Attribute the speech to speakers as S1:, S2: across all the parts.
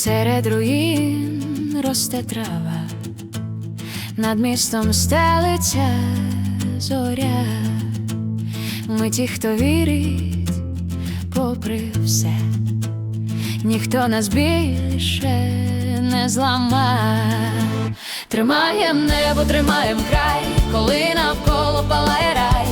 S1: Серед руїн росте трава, над містом стелиться зоря. Ми ті, хто вірить, попри все, ніхто нас більше не зламає. Тримаєм небо, тримаєм край, коли навколо палає рай.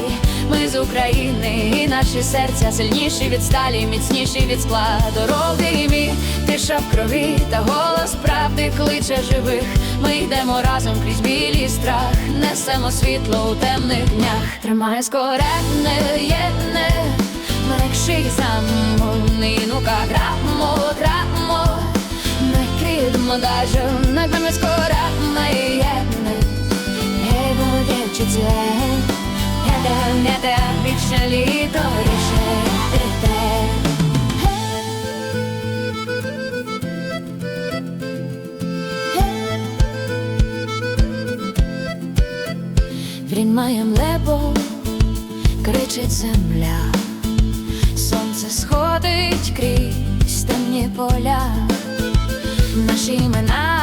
S1: Ми з України, і наші серця сильніші від сталі, міцніші від скла. Дороги мі, тиша в крові, та голос правди кличе живих. Ми йдемо разом крізь білі страх, несемо світло у темних днях. Тримає скорене, єдне, легший замовний, ну-ка, грамо, грамо. Не крідмо даже, не пам'ять скоро єдне. Ей, буде не Він має небо, кричить земля, сонце сходить крізь темні поля, наші імена,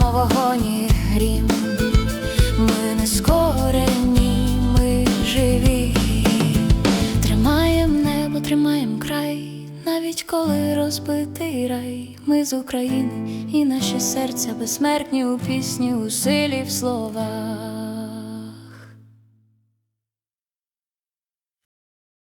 S1: мов вогонь і грім. Ми не скорені, ми живі. Тримаєм небо, тримаєм край, навіть коли розбитий рай. Ми з України, і наші серця безсмертні у пісні, у силі в словах.